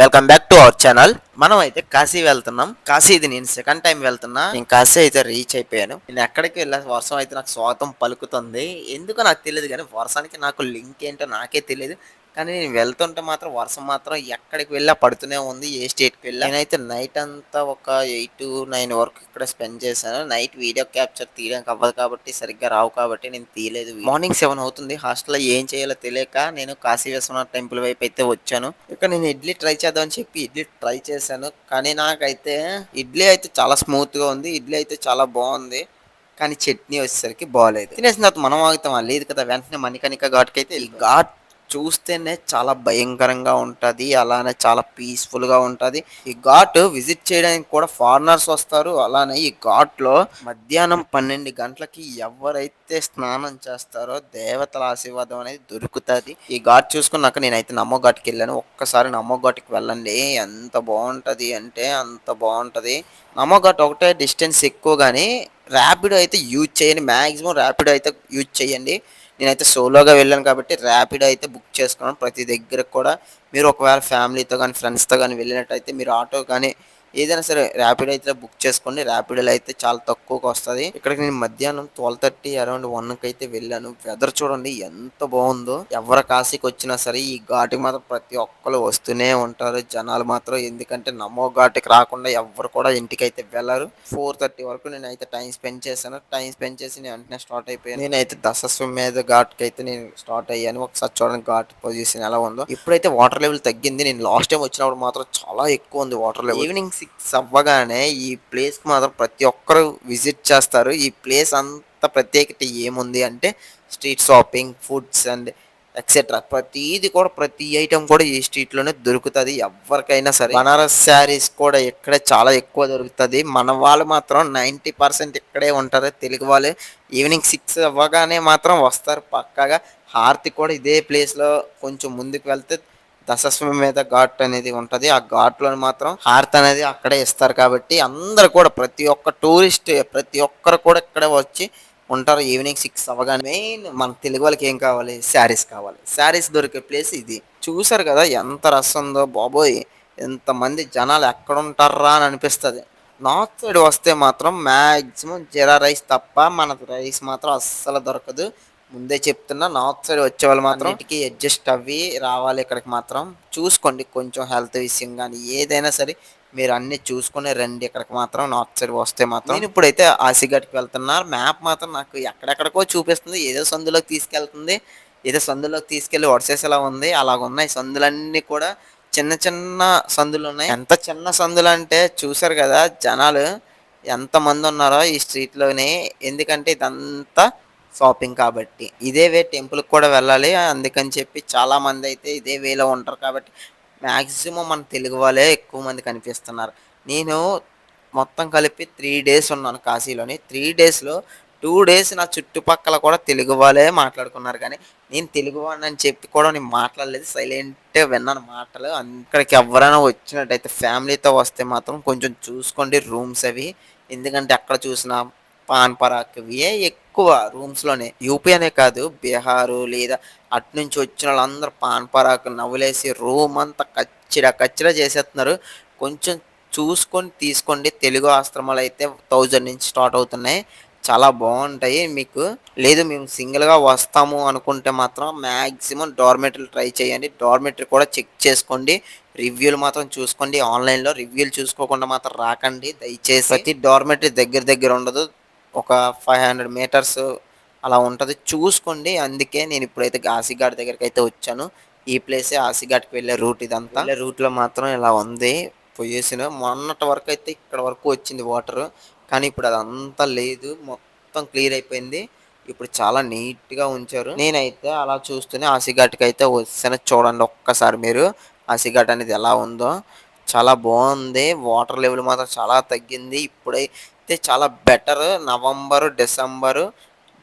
Welcome back to our channel మనం అయితే కాశీ వెళ్తున్నాం. కాశీ ఇది నేను సెకండ్ టైం వెళ్తున్నా. నేను కాశీ అయితే రీచ్ అయిపోయాను. నేను ఎక్కడికి వెళ్ళా? వర్షం అయితే నాకు స్వాగతం పలుకుతుంది. ఎందుకో నాకు తెలియదు కానీ వర్షానికి నాకు లింక్ ఏంటో నాకే తెలియదు. కానీ నేను వెళ్తుంటే మాత్రం వర్షం మాత్రం ఎక్కడికి వెళ్ళా పడుతూనే ఉంది ఏ స్టేట్కి వెళ్ళా. నేనైతే నైట్ అంతా ఒక ఎయిట్ టు నైన్ వరకు ఇక్కడ స్పెండ్ చేశాను. నైట్ వీడియో క్యాప్చర్ తీయడానికి అవ్వదు కాబట్టి సరిగ్గా రావు కాబట్టి నేను తీయలేదు మార్నింగ్ సెవెన్ అవుతుంది. హాస్టల్లో ఏం చేయాలో తెలియక నేను కాశీ విశ్వనాథ్ టెంపుల్ వైపు అయితే వచ్చాను. ఇక్కడ నేను ఇడ్లీ ట్రై చేద్దామని చెప్పి ఇడ్లీ ట్రై చేశాను. కానీ నాకైతే ఇడ్లీ అయితే చాలా స్మూత్గా ఉంది. ఇడ్లీ అయితే చాలా బాగుంది. కానీ చట్నీ వచ్చేసరికి బాగాలేదు తినేసిన తర్వాత మనం ఆగుతాం లేదు కదా. వెంటనే మణికణిక ఘాట్కి అయితే ఘాట్ చూస్తేనే చాలా భయంకరంగా ఉంటుంది అలానే చాలా పీస్ఫుల్గా ఉంటుంది. ఈ ఘాట్ విజిట్ చేయడానికి కూడా ఫారినర్స్ వస్తారు అలానే ఈ ఘాట్లో మధ్యాహ్నం పన్నెండు గంటలకి ఎవరైతే స్నానం చేస్తారో దేవతల ఆశీర్వాదం అనేది దొరుకుతుంది. ఈ ఘాట్ చూసుకున్నాక నేనైతే నమ్మో ఘాట్కి వెళ్ళాను. ఒక్కసారి నమ్మో ఘాట్కి వెళ్ళండి ఎంత బాగుంటుంది అంటే అంత బాగుంటుంది. నమ్మో ఘాట్ ఒకటే డిస్టెన్స్ ఎక్కువ కానీ ర్యాపిడో అయితే యూజ్ చేయండి మ్యాక్సిమం ర్యాపిడో అయితే యూజ్ చేయండి. నేనైతే సోలోగా వెళ్ళాను కాబట్టి ర్యాపిడో అయితే బుక్ చేసుకున్నాను. ప్రతి దగ్గర కూడా మీరు ఒకవేళ ఫ్యామిలీతో కానీ ఫ్రెండ్స్తో కానీ వెళ్ళినట్టయితే మీరు ఆటో కానీ ఏదైనా సరే ర్యాపిడ్ అయితే బుక్ చేసుకోండి. ర్యాపిడోలో అయితే చాలా తక్కువకి వస్తుంది. ఇక్కడికి నేను మధ్యాహ్నం ట్వెల్వ్ థర్టీ అరౌండ్ వన్కి అయితే వెళ్ళాను. వెదర్ చూడండి ఎంత బాగుందో. ఎవరి కాశీకి వచ్చినా సరే ఈ ఘాటుకి మాత్రం ప్రతి ఒక్కరు వస్తూనే ఉంటారు. జనాలు మాత్రం ఎందుకంటే నమో ఘాటుకి రాకుండా ఎవరు కూడా ఇంటికి అయితే వెళ్ళరు. ఫోర్ థర్టీ వరకు నేను అయితే టైం స్పెండ్ చేశాను. టైం స్పెండ్ చేసి నేను వెంటనే స్టార్ట్ అయిపోయాను. నేనైతే దశస్వం మీద ఘాట్కి అయితే నేను స్టార్ట్ అయ్యాను. ఒకసారి చూడండి ఘాట్ పొజిషన్ ఎలా ఉందో. ఇప్పుడైతే వాటర్ లెవెల్ తగ్గింది. నేను లాస్ట్ టైం వచ్చినప్పుడు మాత్రం చాలా ఎక్కువ ఉంది వాటర్ లెవెల్ ఈవినింగ్ సిక్స్ అవ్వగానే ఈ ప్లేస్కి మాత్రం ప్రతి ఒక్కరు విజిట్ చేస్తారు. ఈ ప్లేస్ అంత ప్రత్యేకత ఏముంది అంటే street shopping foods and etcetera ప్రతిది కూడా ప్రతి ఐటమ్ కూడా ఈ స్ట్రీట్లోనే దొరుకుతుంది. ఎవరికైనా సరే బనారస్ శారీస్ కూడా ఇక్కడే చాలా ఎక్కువ దొరుకుతుంది. మన వాళ్ళు మాత్రం నైంటీ పర్సెంట్ ఇక్కడే ఉంటారు. తెలుగు వాళ్ళు ఈవినింగ్ సిక్స్ అవ్వగానే మాత్రం వస్తారు. పక్కాగా హారతి కూడా ఇదే ప్లేస్లో కొంచెం ముందుకు వెళ్తే దశస్వమేధ ఘాట్ అనేది ఉంటుంది. ఆ ఘాట్లో మాత్రం హారత్ అనేది అక్కడే ఇస్తారు కాబట్టి అందరు కూడా ప్రతి ఒక్క టూరిస్ట్ ప్రతి ఒక్కరు కూడా ఇక్కడే వచ్చి ఉంటారు. ఈవినింగ్ సిక్స్ అవ్వగానే మెయిన్ మన తెలుగు వాళ్ళకి ఏం కావాలి? శారీస్ కావాలి. శారీస్ దొరికే ప్లేస్ ఇది. చూసారు కదా ఎంత రస్ ఉందో బాబోయ్! ఎంతమంది జనాలు ఎక్కడుంటారా అని అనిపిస్తుంది. నార్త్ సైడ్ వస్తే మాత్రం మ్యాక్సిమం జీరా రైస్ తప్ప మన రైస్ మాత్రం అస్సలు దొరకదు. ముందే చెప్తున్నా నార్త్ సైడ్ వచ్చే వాళ్ళు మాత్రం ఇంటికి అడ్జస్ట్ అవ్వి రావాలి ఇక్కడికి మాత్రం. చూసుకోండి కొంచెం హెల్త్ విషయం కానీ ఏదైనా సరే మీరు అన్ని చూసుకుని రండి ఇక్కడికి మాత్రం నార్త్ సైడ్ వస్తే మాత్రం. నేను ఇప్పుడైతే ఆసిగడ్కి వెళ్తున్నా మ్యాప్ మాత్రం నాకు ఎక్కడెక్కడికో చూపిస్తుంది. ఏదో సందులోకి తీసుకెళ్తుంది. ఏదో సందులోకి తీసుకెళ్ళి వడిసేసేలా ఉంది. అలాగ ఉన్నాయి సందులన్నీ కూడా. చిన్న చిన్న సందులు ఉన్నాయి ఎంత చిన్న సందులు అంటే చూసారు కదా జనాలు ఎంత మంది ఉన్నారో ఈ స్ట్రీట్లోనే. ఎందుకంటే ఇదంతా షాపింగ్ కాబట్టి. ఇదే వే టెంపుల్కి కూడా వెళ్ళాలి. అందుకని చెప్పి చాలా మంది అయితే ఇదే వేలో ఉంటారు కాబట్టి మ్యాక్సిమం మన తెలుగు వాళ్ళే ఎక్కువ మంది కనిపిస్తున్నారు. నేను మొత్తం కలిపి త్రీ డేస్ ఉన్నాను కాశీలోని. త్రీ డేస్లో టూ డేస్ నా చుట్టుపక్కల కూడా తెలుగు వాళ్ళే మాట్లాడుకున్నారు కానీ నేను తెలుగు వాడిని అని చెప్పి కూడా నేను మాట్లాడలేదు. సైలెంట్గా విన్నాను మాటలు. అక్కడికి ఎవరైనా వచ్చినట్టయితే ఫ్యామిలీతో వస్తే మాత్రం కొంచెం చూసుకోండి రూమ్స్ అవి. ఎందుకంటే ఎక్కడ చూసినా పాన్ పరాక్ ఇవే ఎక్కువ రూమ్స్లోనే. యూపీ అనే కాదు బీహారు లేదా అటు నుంచి వచ్చిన వాళ్ళందరూ పాన్ పరాక్ నవ్వులేసి రూమ్ అంతా కచ్చిడ కచ్చిడ చేసేస్తున్నారు. కొంచెం చూసుకొని తీసుకోండి. తెలుగు ఆశ్రమాలు అయితే థౌజండ్ నుంచి స్టార్ట్ అవుతున్నాయి. చాలా బాగుంటాయి మీకు. లేదు మేము సింగిల్గా వస్తాము అనుకుంటే మాత్రం మ్యాక్సిమం డార్మెటరీ ట్రై చేయండి. డార్మెటరీ కూడా చెక్ చేసుకోండి. రివ్యూలు మాత్రం చూసుకోండి. ఆన్లైన్లో రివ్యూలు చూసుకోకుండా మాత్రం రాకండి. దయచేసి ప్రతి డార్మెటరీ దగ్గర దగ్గర ఉండదు. ఒక ఫైవ్ హండ్రెడ్ మీటర్స్ అలా ఉంటుంది. చూసుకోండి. అందుకే నేను ఇప్పుడైతే ఆసిఘాట్ దగ్గరికి అయితే వచ్చాను. ఈ ప్లేసే ఆసిఘాట్కి వెళ్ళే రూట్ ఇదంతా. రూట్లో మాత్రం ఇలా ఉంది. పొజిషన్ మొన్నటి వరకు అయితే ఇక్కడ వరకు వచ్చింది వాటర్ కానీ ఇప్పుడు అదంతా లేదు. మొత్తం క్లియర్ అయిపోయింది. ఇప్పుడు చాలా నీట్గా ఉంచారు. నేనైతే అలా చూస్తూనే ఆసిఘాట్కి అయితే వచ్చాను చూడండి ఒక్కసారి మీరు. ఆసిఘాట్ అనేది ఎలా ఉందో. చాలా బాగుంది. వాటర్ లెవెల్ మాత్రం చాలా తగ్గింది. అయితే చాలా better November December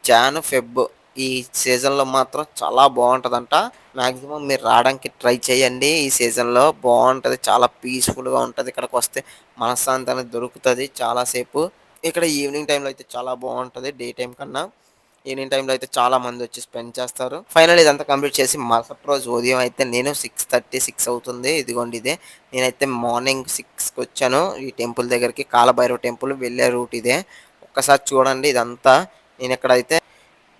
Jan Feb ఈ సీజన్లో మాత్రం చాలా బాగుంటుందంట. మ్యాక్సిమం మీరు రావడానికి ట్రై చేయండి. ఈ సీజన్లో బాగుంటుంది చాలా పీస్ఫుల్గా ఉంటుంది. ఇక్కడికి వస్తే మనశ్శాంతి అనేది దొరుకుతుంది చాలాసేపు ఇక్కడ ఈవినింగ్ టైంలో అయితే చాలా బాగుంటుంది డే టైం కన్నా. ఈవినింగ్ టైంలో అయితే చాలా మంది వచ్చి స్పెండ్ చేస్తారు. ఫైనల్ ఇదంతా కంప్లీట్ చేసి మరుసటి రోజు ఉదయం అయితే నేను సిక్స్ థర్టీ సిక్స్ అవుతుంది. ఇదిగోండి ఇదే. నేనైతే మార్నింగ్ సిక్స్కి వచ్చాను. ఈ టెంపుల్ దగ్గరికి కాలభైరవ టెంపుల్ వెళ్ళే రూట్ ఇదే. ఒక్కసారి చూడండి ఇదంతా. నేను ఇక్కడైతే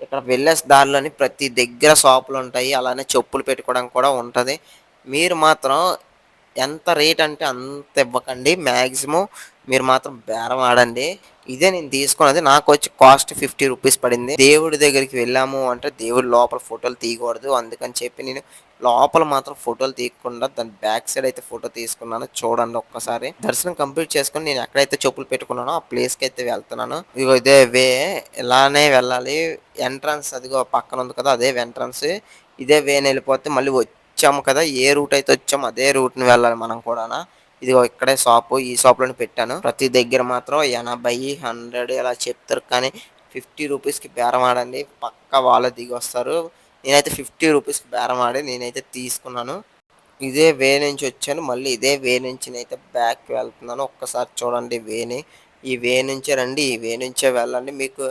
ఇక్కడ వెళ్ళే దారిలోని ప్రతి దగ్గర షాపులు ఉంటాయి. అలానే చెప్పులు పెట్టుకోవడం కూడా ఉంటుంది. మీరు మాత్రం ఎంత రేట్ అంటే అంత ఇవ్వకండి. మ్యాక్సిమం మీరు మాత్రం బేరం ఆడండి. ఇదే నేను తీసుకున్నది. నాకు వచ్చి కాస్ట్ ఫిఫ్టీ రూపీస్ పడింది. దేవుడి దగ్గరికి వెళ్ళాము అంటే దేవుడి లోపల ఫోటోలు తీయకూడదు. అందుకని చెప్పి నేను లోపల మాత్రం ఫోటోలు తీయకుండా దాని బ్యాక్ సైడ్ అయితే ఫోటో తీసుకున్నాను. చూడండి ఒక్కసారి. దర్శనం కంప్లీట్ చేసుకుని నేను ఎక్కడైతే చెప్పులు పెట్టుకున్నానో ఆ ప్లేస్కి అయితే వెళ్తున్నాను. ఇగో ఇదే వే. ఇలానే వెళ్ళాలి. ఎంట్రన్స్ అదిగో పక్కన ఉంది కదా అదే ఎంట్రన్స్ ఇదే వేని వెళ్ళిపోతే మళ్ళీ వచ్చాము కదా. ఏ రూట్ అయితే వచ్చామో అదే రూట్ని వెళ్ళాలి మనం కూడా ఇదిగో ఇక్కడే షాపు ఈ షాప్లోనే పెట్టాను. ప్రతి దగ్గర మాత్రం ఎనభై హండ్రెడ్ ఇలా చెప్తారు కానీ ఫిఫ్టీ రూపీస్కి బేరం ఆడండి. పక్క వాళ్ళ దిగి వస్తారు. నేనైతే ఫిఫ్టీ రూపీస్కి బేరం ఆడి నేనైతే తీసుకున్నాను. ఇదే వే నుంచి వచ్చాను. మళ్ళీ ఇదే వే నుంచి నేనైతే బ్యాక్ వెళ్తున్నాను. ఒక్కసారి చూడండి వేని. ఈ వే నుంచే రండి. ఈ వే నుంచే వెళ్ళండి. మీకు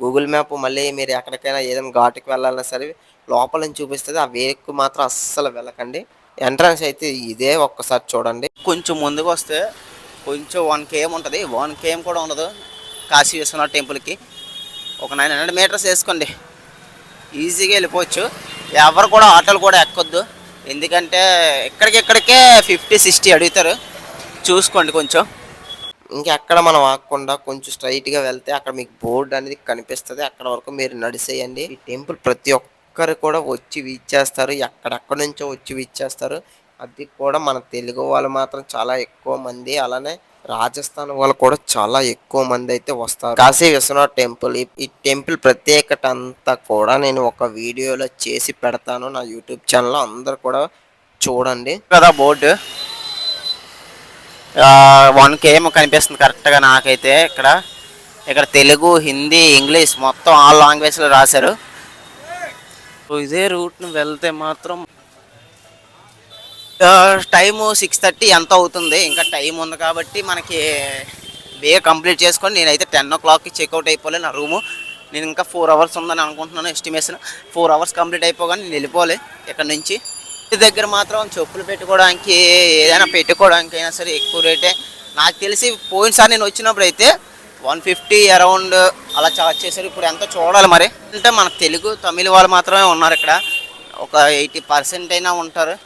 గూగుల్ మ్యాప్ మళ్ళీ మీరు ఎక్కడికైనా ఏదైనా ఘాటుకి వెళ్ళాలన్నా సరే లోపల నుంచి చూపిస్తుంది. ఆ వేకు మాత్రం అస్సలు వెళ్ళకండి. ఎంట్రన్స్ అయితే ఇదే ఒక్కసారి చూడండి. కొంచెం ముందుకు వస్తే కొంచెం వన్ కేఎం ఉంటుంది. వన్ కేఎం కూడా ఉండదు. కాశీ విశ్వనాథ్ టెంపుల్కి ఒక నైన్ హండ్రెడ్ మీటర్స్ వేసుకోండి. ఈజీగా వెళ్ళిపోవచ్చు. ఎవరు కూడా ఆటోలు కూడా ఎక్కొద్దు. ఎందుకంటే ఎక్కడికెక్కడికే ఫిఫ్టీ సిక్స్టీ అడుగుతారు. చూసుకోండి కొంచెం. ఇంకెక్కడ మనం ఆగకుండా కొంచెం స్ట్రైట్గా వెళ్తే అక్కడ మీకు బోర్డు అనేది కనిపిస్తుంది. అక్కడ వరకు మీరు నడిసేయండి. ఈ టెంపుల్ ప్రతి ఒక్కరు కూడా వచ్చి వీచేస్తారు ఎక్కడెక్కడి నుంచో వచ్చి వీచేస్తారు అది కూడా మన తెలుగు వాళ్ళు మాత్రం చాలా ఎక్కువ మంది అలానే రాజస్థాన్ వాళ్ళు కూడా చాలా ఎక్కువ మంది అయితే వస్తారు. కాశీ విశ్వనాథ్ టెంపుల్ ఈ- టెంపుల్ ప్రత్యేకత అంతా కూడా నేను ఒక వీడియోలో చేసి పెడతాను. నా యూట్యూబ్ ఛానల్లో అందరు కూడా చూడండి. కదా బోర్డు? వన్ కేఎం కనిపిస్తుంది కరెక్ట్గా నాకైతే ఇక్కడ. ఇక్కడ తెలుగు హిందీ ఇంగ్లీష్ మొత్తం ఆల్ లాంగ్వేజ్లో రాశారు. ఇదే రూట్ను వెళ్తే మాత్రం టైము సిక్స్ థర్టీ ఎంత అవుతుంది? ఇంకా టైం ఉంది కాబట్టి మనకి వే కంప్లీట్ చేసుకొని నేనైతే టెన్ ఓ క్లాక్కి చెక్అవుట్ అయిపోలే నా రూము. నేను ఇంకా ఫోర్ అవర్స్ ఉందని అనుకుంటున్నాను ఎస్టిమేషన్. ఫోర్ అవర్స్ కంప్లీట్ అయిపోగానే నేను వెళ్ళిపోలే ఇక్కడ నుంచి. ఇంటి దగ్గర మాత్రం చెప్పులు పెట్టుకోవడానికి ఏదైనా పెట్టుకోవడానికి అయినా సరే ఎక్కువ రేటే. నాకు తెలిసి పోయినసారి నేను వచ్చినప్పుడు అయితే వన్ ఫిఫ్టీ అరౌండ్ అలా చార్జ్ చేశారు. ఇప్పుడు ఎంత చూడాలి మరి? అంటే మన తెలుగు తమిళ వాళ్ళు మాత్రమే ఉన్నారు ఇక్కడ. ఒక ఎయిటీ పర్సెంట్ అయినా ఉంటారు.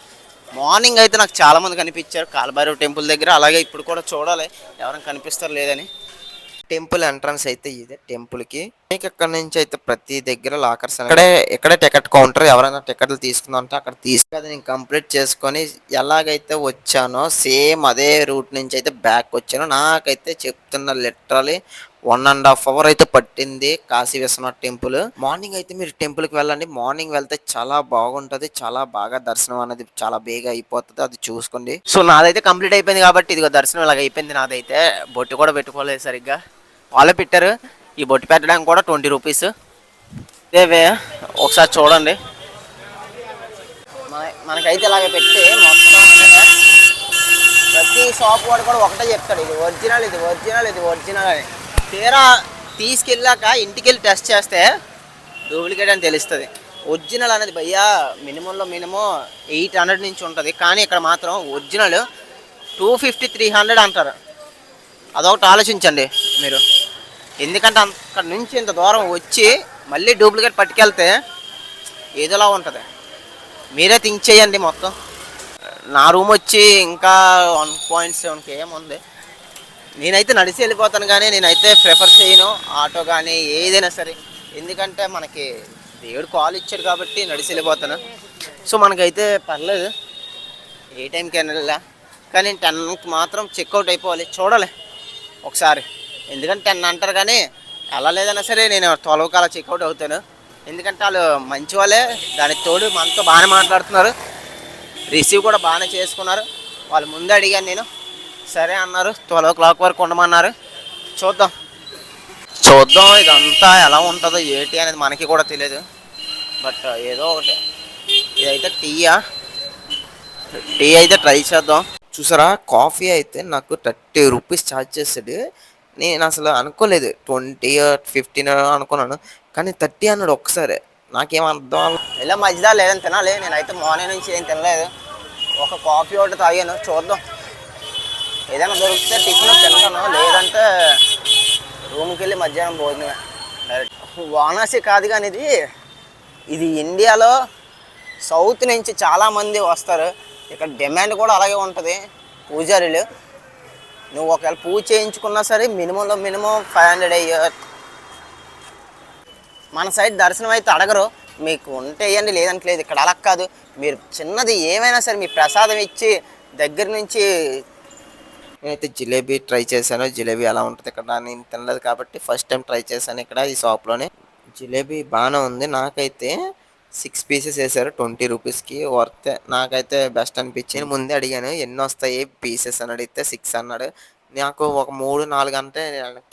మార్నింగ్ అయితే నాకు చాలామంది కనిపించారు. కాలభైరవ టెంపుల్ దగ్గర. అలాగే ఇప్పుడు కూడా చూడాలి. ఎవరైనా కనిపిస్తారు లేదని? టెంపుల్ ఎంట్రన్స్ అయితే ఇదే టెంపుల్కి మీకు ఇక్కడ నుంచి అయితే ప్రతి దగ్గర లాకర్స్ ఇక్కడే ఇక్కడే టికెట్ కౌంటర్ ఎవరైనా టికెట్లు తీసుకుందాం అంటే అక్కడ తీసుకు అది నేను కంప్లీట్ చేసుకొని ఎలాగైతే వచ్చానో సేమ్ అదే రూట్ నుంచి అయితే బ్యాక్ వచ్చాను నాకైతే చెప్తున్న literally one and half hour అయితే పట్టింది కాశీ విశ్వనాథ్ టెంపుల్. మార్నింగ్ అయితే మీరు టెంపుల్కి వెళ్ళండి. మార్నింగ్ వెళ్తే చాలా బాగుంటది చాలా బాగా దర్శనం అనేది చాలా బేగా అయిపోతుంది అది చూసుకోండి. సో నాదైతే కంప్లీట్ అయిపోయింది కాబట్టి ఇదిగో దర్శనం ఇలాగ అయిపోయింది నాదైతే. బొట్టు కూడా పెట్టుకోలేదు సరిగ్గా. వాళ్ళు పెట్టారు. ఈ బొట్టు పెట్టడానికి కూడా ట్వంటీ రూపీస్. ఇదేవే ఒకసారి చూడండి. మనకైతే ఇలాగ పెట్టి మొత్తం ప్రతి షాప్ వాడు కూడా ఒకటే చెప్తాడు. ఇది ఒరిజినల్ ఇది ఒరిజినల్ ఇది ఒరిజినల్ అని. తీరా తీసుకెళ్ళాక ఇంటికి వెళ్ళి టెస్ట్ చేస్తే డూప్లికేట్ అని తెలుస్తుంది. ఒరిజినల్ అనేది భయ్యా మినిమంలో మినిమం ఎయిట్ హండ్రెడ్ నుంచి ఉంటుంది. కానీ ఇక్కడ మాత్రం original two fifty three hundred అంటారు. అదొకటి ఆలోచించండి మీరు. ఎందుకంటే అక్కడ నుంచి ఇంత దూరం వచ్చి మళ్ళీ డూప్లికేట్ పట్టుకెళ్తే ఏదోలా ఉంటుంది. మీరే థింక్ చేయండి మొత్తం. నా రూమ్ వచ్చి ఇంకా వన్ పాయింట్ సెవెన్ కేఎం ఉంది. నేనైతే నడిచి వెళ్ళిపోతాను కానీ నేనైతే ప్రిఫర్ చేయను. ఆటో కానీ ఏదైనా సరే. ఎందుకంటే మనకి దేవుడు కాల్ ఇచ్చాడు కాబట్టి నడిచి వెళ్ళిపోతాను. సో మనకైతే పర్లేదు. ఏ టైంకి వెళ్ళా కానీ టెన్కి మాత్రం చెక్అవుట్ అయిపోవాలి. చూడాలి. ఒకసారి. ఎందుకంటే టెన్ అంటారు కానీ వెళ్ళలేదన్నా సరే నేను తొలవకాల కాల చెక్అవుట్ అవుతాను. ఎందుకంటే వాళ్ళు మంచి వాళ్ళే. దానికి తోడు మనతో బాగానే మాట్లాడుతున్నారు. రిసీవ్ కూడా బాగానే చేసుకున్నారు. వాళ్ళు ముందే అడిగాను నేను. సరే అన్నారు. ట్వెల్వ్ ఓ క్లాక్ వరకు ఉండమన్నారు. చూద్దాం. చూద్దాం. ఇదంతా ఎలా ఉంటుందో ఏంటి అనేది మనకి కూడా తెలియదు బట్ uh, ఏదో ఒకటి. ఇదైతే టీయా టీ అయితే ట్రై చేద్దాం. చూసారా? కాఫీ అయితే నాకు థర్టీ రూపీస్ ఛార్జ్ చేసాడు నేను అసలు అనుకోలేదు. ట్వంటీ ఫిఫ్టీన్ అనుకున్నాను. కానీ థర్టీ అన్నాడు ఒక్కసారి. నాకేం అర్థం ఇలా మధ్యదా లేదని తినాలి. నేనైతే మార్నింగ్ నుంచి ఏం తినలేదు. ఒక కాఫీ ఒకటి తాగాను. చూద్దాం. ఏదైనా దొరికితే టిఫిన్ తింటాను. లేదంటే రూమ్కి వెళ్ళి మధ్యాహ్నం భోజనమే డైరెక్ట్ వానాసి కాదు కానీ ఇది ఇది ఇండియాలో సౌత్ నుంచి చాలామంది వస్తారు. ఇక్కడ డిమాండ్ కూడా అలాగే ఉంటుంది. పూజారీలు నువ్వు ఒకవేళ పూజ చేయించుకున్నా సరే మినిమంలో మినిమం ఫైవ్ హండ్రెడ్ అయ్యో మన సైడ్ దర్శనం అయితే అడగరు. మీకు ఉంటే ఇవ్వండి లేదంటే లేదు. ఇక్కడ అలా కాదు. మీరు చిన్నది ఏమైనా సరే మీ ప్రసాదం ఇచ్చి దగ్గర నుంచి నేనైతే జిలేబీ ట్రై చేశాను. జిలేబీ ఎలా ఉంటుంది ఇక్కడ. నేను తినలేదు కాబట్టి ఫస్ట్ టైం ట్రై చేశాను ఇక్కడ ఈ షాప్లోనే జిలేబీ బాగానే ఉంది. నాకైతే సిక్స్ పీసెస్ వేసారు. ట్వంటీ రూపీస్కి వర్త్ నాకైతే బెస్ట్ అనిపించింది. ముందే అడిగాను ఎన్ని వస్తాయి పీసెస్ అని అడిగితే సిక్స్ అన్నాడు. నాకు ఒక మూడు నాలుగు అంటే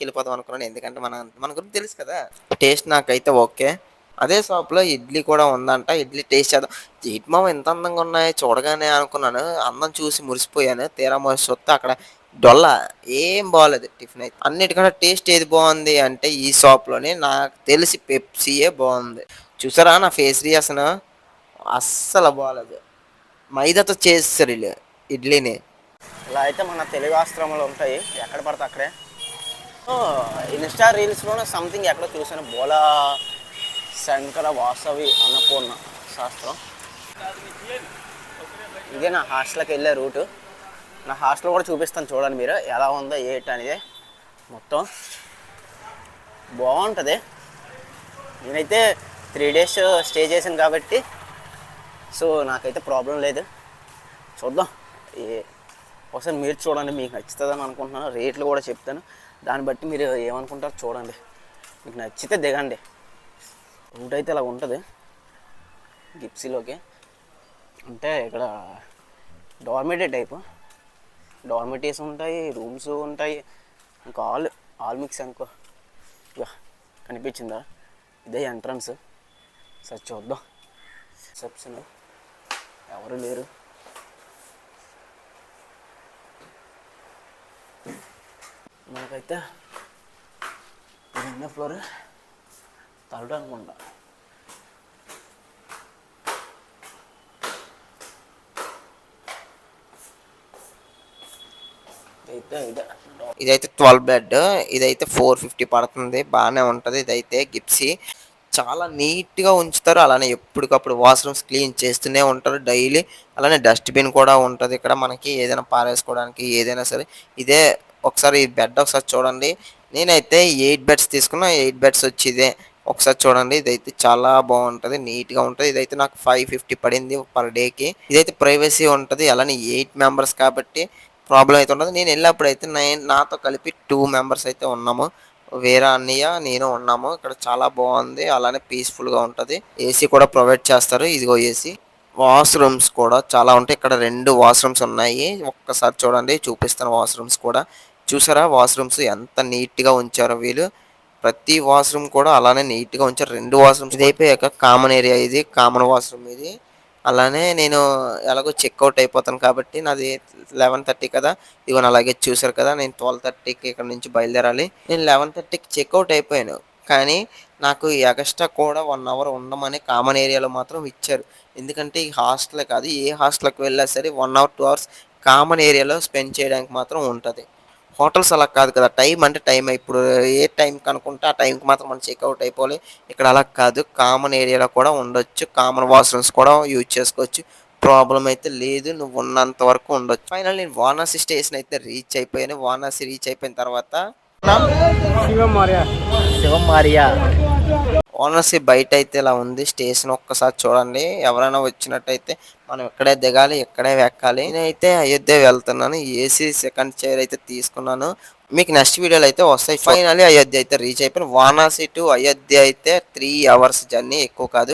వెళ్ళిపోదాం అనుకున్నాను. ఎందుకంటే మన మన గురించి తెలుసు కదా. టేస్ట్ నాకైతే ఓకే. అదే షాప్లో ఇడ్లీ కూడా ఉందంట. ఇడ్లీ టేస్ట్ చేద్దాం. ఇడ్మా ఎంత అందంగా ఉన్నాయి చూడగానే అనుకున్నాను. అందం చూసి మురిసిపోయాను. తీరా మోసి చూస్తే అక్కడ డొల్ల ఏం బాగోలేదు టిఫిన్ అయితే. అన్నిటికన్నా టేస్ట్ ఏది బాగుంది అంటే ఈ షాప్లోనే నాకు తెలిసి పెప్సీయే బాగుంది. చూసారా నా ఫేస్ రియాక్షన్ అస్సలు బాగోలేదు. మైదాతో చేస్తారు వీళ్ళు ఇడ్లీని. ఇలా అయితే మన తెలుగు ఆశ్రమాలు ఉంటాయి. ఎక్కడ పడితే అక్కడే. ఇన్స్టా రీల్స్లోనే సంథింగ్ ఎక్కడో చూసాను బోలా శంకర వాసవి అన్నపూర్ణ శాస్త్రం. ఇదే నా హాస్టల్కి వెళ్ళే రూటు నా హాస్టల్ కూడా చూపిస్తాను చూడండి మీరు ఎలా ఉందో ఏంటి అనేది మొత్తం. బాగుంటుంది. నేనైతే త్రీ డేస్ స్టే చేశాను కాబట్టి సో నాకైతే ప్రాబ్లం లేదు. చూద్దాం. ఏ ఒకసారి మీరు చూడండి మీకు నచ్చుతుందని అనుకుంటున్నాను. రేట్లు కూడా చెప్తాను. దాన్ని బట్టి మీరు ఏమనుకుంటారో చూడండి. మీకు నచ్చితే దిగండి. రూట్ అయితే ఇలా ఉంటుంది. గిప్సీలోకి. అంటే ఇక్కడ డార్మెటరీ టైపు డార్మెటరీస్ ఉంటాయి రూమ్స్ ఉంటాయి. ఇంకా ఆల్ ఆల్ మిక్స్ అనుకో. ఇక కనిపించిందా? ఇదే ఎంట్రన్స్ సార్ చూద్దాం. రిసెప్షన్ ఎవరు లేరు. మనకైతే రెండో ఫ్లోర్ థర్డ్ అనుకుంటా. ఇదైతే ట్వెల్వ్ బెడ్. ఇదైతే ఫోర్ ఫిఫ్టీ పడుతుంది. బాగానే ఉంటుంది. ఇదైతే గిప్సీ. చాలా నీట్గా ఉంచుతారు. అలానే ఎప్పటికప్పుడు వాష్రూమ్స్ క్లీన్ చేస్తూనే ఉంటారు. డైలీ అలానే డస్ట్బిన్ కూడా ఉంటుంది ఇక్కడ మనకి. ఏదైనా పారేసుకోవడానికి ఏదైనా సరే. ఇదే ఒకసారి ఈ బెడ్ ఒకసారి చూడండి. నేనైతే ఎయిట్ బెడ్స్ తీసుకున్నా. ఎయిట్ బెడ్స్ వచ్చి ఇదే. ఒకసారి చూడండి. ఇదైతే చాలా బాగుంటుంది. నీట్గా ఉంటుంది. ఇదైతే నాకు ఫైవ్ ఫిఫ్టీ పడింది పర్ డేకి. ఇదైతే ప్రైవసీ ఉంటుంది. అలానే ఎయిట్ మెంబర్స్ కాబట్టి ప్రాబ్లం అయితే ఉండదు. నేను వెళ్ళినప్పుడు అయితే నేను నాతో కలిపి టూ మెంబర్స్ అయితే ఉన్నాము. వేరే అన్నయ్య నేను ఉన్నాము. ఇక్కడ చాలా బాగుంది. అలానే పీస్ఫుల్గా ఉంటుంది. ఏసీ కూడా ప్రొవైడ్ చేస్తారు. ఇదిగో ఏసీ. వాష్రూమ్స్ కూడా చాలా ఉంటాయి. ఇక్కడ రెండు వాష్రూమ్స్ ఉన్నాయి. ఒక్కసారి చూడండి చూపిస్తాను వాష్రూమ్స్ కూడా. చూసారా? వాష్రూమ్స్ ఎంత నీట్గా ఉంచారో వీళ్ళు. ప్రతి వాష్రూమ్ కూడా అలానే నీట్గా ఉంచారు. రెండు వాష్రూమ్స్ ఇది అయిపోయాక కామన్ ఏరియా ఇది కామన్ వాష్రూమ్ ఇది. అలానే నేను ఎలాగో చెక్అవుట్ అయిపోతాను కాబట్టి నాది లెవెన్ థర్టీ కదా. ఇదిగో అలాగే చూసారు కదా నేను ట్వెల్వ్ థర్టీకి ఇక్కడ నుంచి బయలుదేరాలి. నేను లెవెన్ థర్టీకి చెక్అవుట్ అయిపోయాను. కానీ నాకు ఎగస్ట్రా కూడా వన్ అవర్ ఉండమని కామన్ ఏరియాలో మాత్రం ఇచ్చారు. ఎందుకంటే ఈ హాస్టల్ కాదు ఏ హాస్టల్కి వెళ్ళినా సరే one hour two hours common ఏరియాలో స్పెండ్ చేయడానికి మాత్రం ఉంటుంది. హోటల్స్ అలా కాదు కదా. టైం అంటే టైం ఇప్పుడు ఏ టైంకి అనుకుంటే ఆ టైంకి మాత్రం మనం చెక్అవుట్ అయిపోవాలి. ఇక్కడ అలా కాదు. కామన్ ఏరియాలో కూడా ఉండొచ్చు. కామన్ వాష్రూమ్స్ కూడా యూజ్ చేసుకోవచ్చు. ప్రాబ్లం అయితే లేదు. నువ్వు ఉన్నంత వరకు ఉండొచ్చు. ఫైనల్ నేను వారణాసి స్టేషన్ అయితే రీచ్ అయిపోయాను. వారణాసి రీచ్ అయిపోయిన తర్వాత శివం మారియా ఓనర్స్ బయట అయితే ఇలా ఉంది. స్టేషన్ ఒక్కసారి చూడండి. ఎవరైనా వచ్చినట్టయితే మనం ఇక్కడే దిగాలి ఇక్కడే వెక్కాలి. నేనైతే అయోధ్య వెళ్తున్నాను. ఏసీ సెకండ్ చైర్ అయితే తీసుకున్నాను. మీకు నెక్స్ట్ వీడియోలో అయితే వస్తాయి. ఫైనల్లీ అయోధ్య అయితే రీచ్ అయిపోయిన వానాసి టు అయోధ్య అయితే త్రీ అవర్స్ జర్నీ ఎక్కువ కాదు.